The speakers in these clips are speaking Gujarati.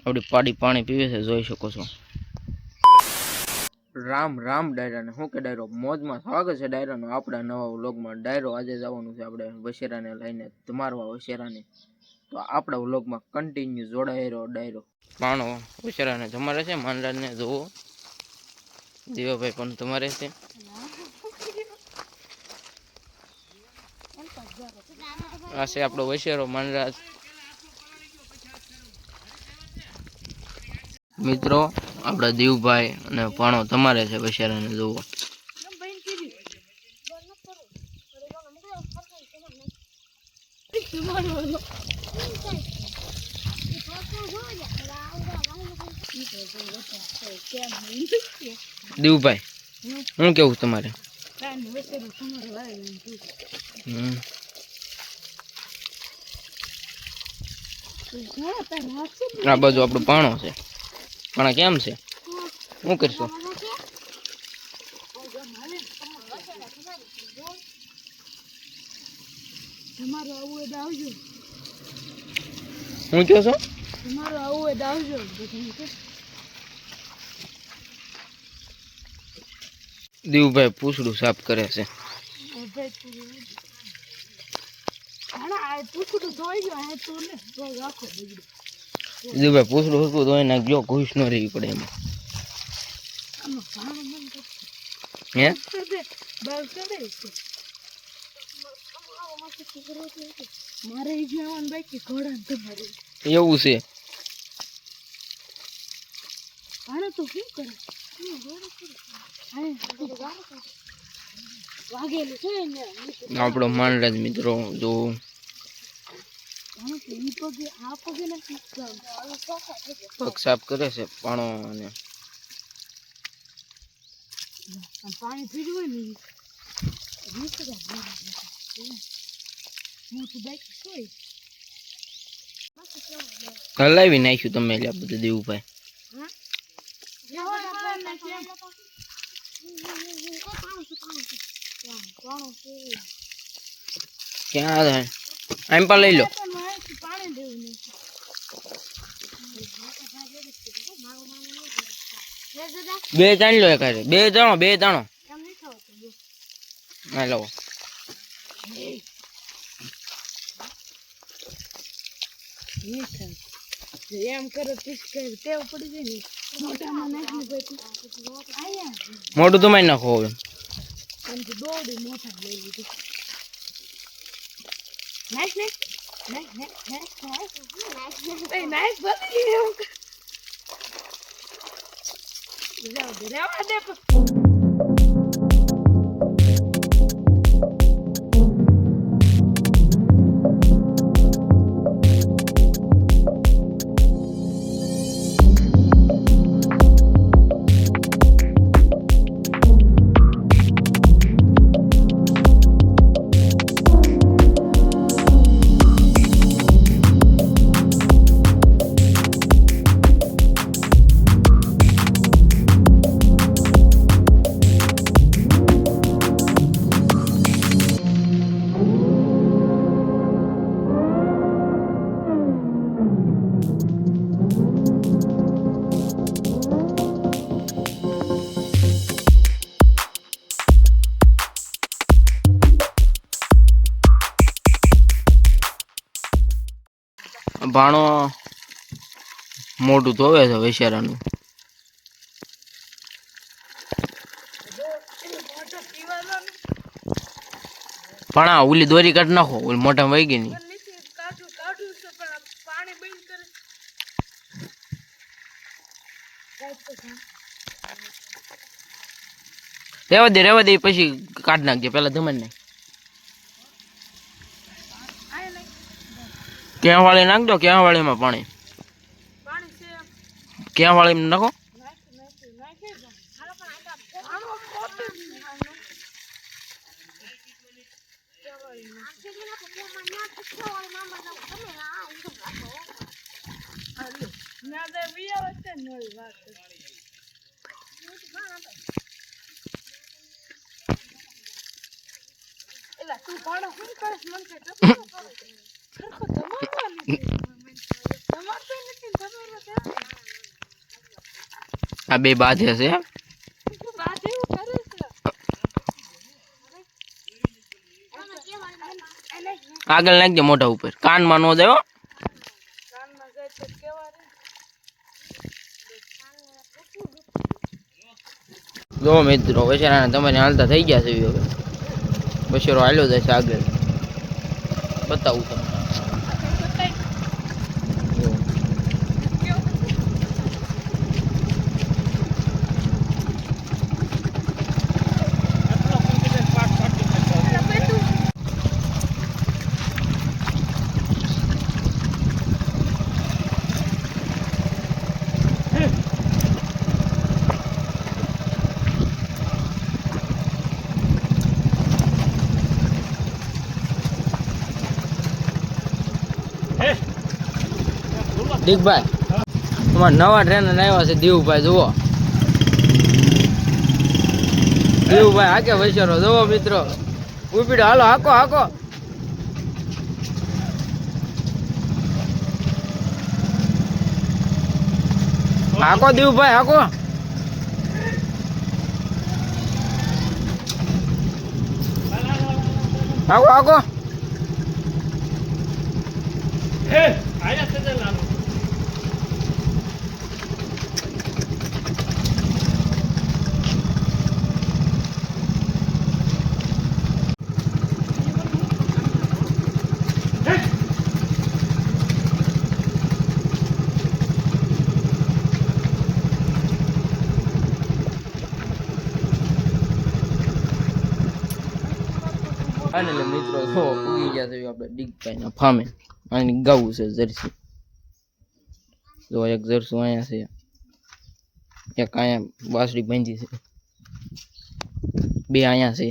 આપણી પાડી પાણી પીવે છે જોઈ શકો છો. રામ રામ ડાયરાને. શું કે ડાયરો, મોજમાં સ્વાગત છે ડાયરાનો આપણા નવા વ્લોગમાં. ડાયરો આજે જવાનું છે આપણે વશેરાને લઈને ધમારવા વશેરાને. તો આપણા વ્લોગમાં કન્ટિન્યુ જોડાયેલો ડાયરો. પાણો વશેરાને તમારે છે, માનરાજને જોવો. દીવાભાઈ પણ તમારે છે. આ છે આપણો વશેરો, માનરાજ. મિત્રો આપણા દીવભાઈ અને પાણો તમારે છે વશેરાને જોવો? દીવભાઈ, હું કેવું તમારે? આ બાજુ આપણો પાણો છે પાણા કેમ છે? શું કરશું? તમારું આવું હોય આવજો. શું કહો છો? તમારું આવું હોય તો આવજો. દીવભાઈ પૂછડું સાફ કરે છે. પૂછડું ધોઈ ગયો આ તું ને દીવભાઈ પૂછડું હતું તો એને જો ઘૂસ ન રહેવી પડે એમાં. હે? એવું છે. આપણો માનરાજ મિત્રો જો પગે સાફ કરે છે, પાણો અને પાણી પીવું હોય ને હલાવી નાખ્યું તમે એટલે બધું દીવભાઈ. ક્યાં થાય પણ લઈ લો. બે ત્રણ લો એકારે બે ત્રણો બે ત્રણો હા લો. નહીં થાય જો એમ કરે ટેવ પડી જાય ને મોટામાં નાખી પછી મોટું તો મારી નાખો હવે મોટા લઈ લીધું. નાખ નાખ. નાખ નાખ નાખ નાખ એ નાખ. જાઓ દે રેવા દે ભાણો મોટું ધોવે છે વૈશારાનું પણ આ ઓલી દોરી કાઢ નાખો, ઓલી મોટા વહી ગઈ નહીં રેવા દે રેવા દે પછી કાઢ નાખજે, પેલા ધમાન નાખ આય નહીં ક્યાં વાળી નાખજો ક્યાં વાળીમાં પાણી. પાણી ક્યાં વાળીમાં નાખો નાખી. નાખી નાખી દો તું પાડો શું કરીશ? મન આ બે બાજે છે આગળ નાખજે મોઢા ઉપર કાનમાં નો જાય જો મિત્રો વૈશારાને તમારે હાલતા થઈ ગયા છે હવે બશેરો હાલ્યો જશે આગળ બતાવું તમને. દીકભાઈ તમારા નવા ટ્રેનર આવ્યા છે દીવભાઈ જુઓ. દીવભાઈ હાકે વૈશારો, જુઓ મિત્રો. ઉપીડો, હાલો, હાકો હાકો. હાકો દીવભાઈ હાકો. હાકો હાકો. અને એટલે મિત્રો જો ઉગી ગયા છે આપણે ડીગભાઈના ફામે આની ગાવું છે જર્સી. જો એક જરસું અહીંયા છે. એક અહીંયા વાસળી બાંધી છે. બે અહીંયા છે.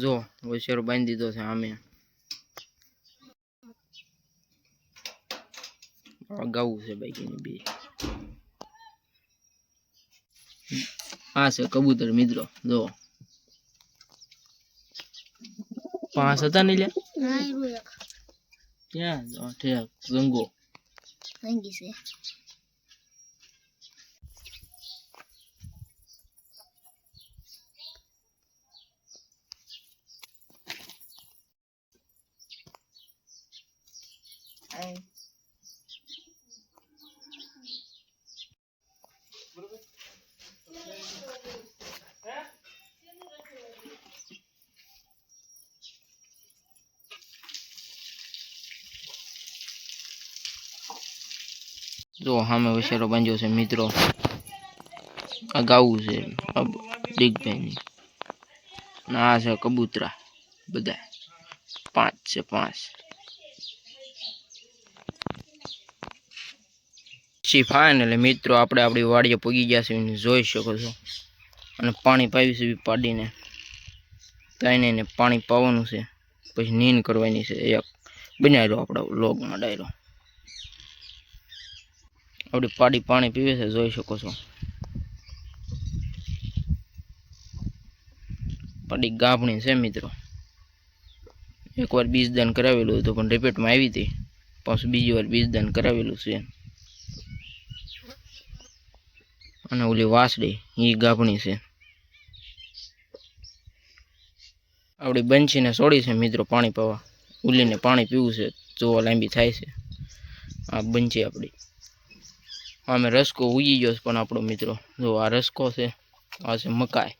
જો વૈશેરો બાંધી દીધો છે આમે. ગાવું છે બાઈકીની બે. આ છે કબૂતર મિત્રો. જો પાંચ હતા ને ઠેક. ગંગો. જો સામે વસેરો બાંધ્યો છે મિત્રો. આ ગાવું છે દીગભાઈની ના છે કબૂતરા બધા. પાંચ છે પાંચ. પછી એટલે મિત્રો આપણે આપણી વાડીએ પૂગી ગયા છે એને જોઈ શકો છો. અને પાણી પાવી છે પાડીને તાઈને એને પાણી પાવાનું છે. પછી નીન કરવાની છે. એક બનાવ્યો આપણો લોગમાં ડાયરો. આપણી પાડી પાણી પીવે છે, જોઈ શકો છો. પાડી ગાભણી છે મિત્રો. એકવાર બીજદાન કરાવેલું હતું, પણ રિપીટમાં આવી હતી. પાછું બીજી વાર બીજદાન કરાવેલું છે. અને ઓલી વાસડી એ ગાભણી છે. આપણી બંચીને છોડી છે મિત્રો પાણી પાવા. ઉલીને પાણી પીવું છે, જોવા લાંબી થાય છે. આ બંચી આપણી આમે રસકો ઉગી ગયો છે પણ આપણો મિત્રો. જો આ રસકો છે આ છે મકાઈ.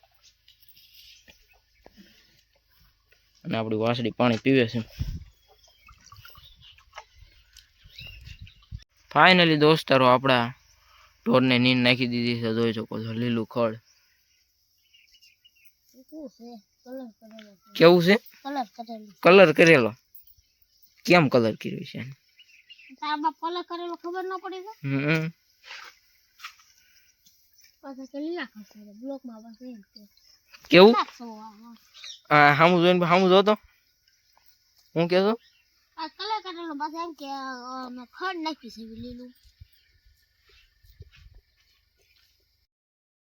અને આપણી વાસળી પાણી પીવે છે. ફાઇનલી દોસ્તારો આપણા ઢોરને નીંદ નાખી દીધી છે. જોઈ શકો છો લીલું ખડ. કેવું છે? કલર કરેલું. કલર કરેલો કેમ કલર કર્યો છે? આમાં કલર કરેલો ખબર ન પડી પાછા કે લીલા ખસે બ્લોક એમ કે. કેવું? હા આ? આ સામું જોઈને સામું જોતો. હું કહેતો કલર કરેલો બસ એમ કે ખડ નાખી છે લીલું.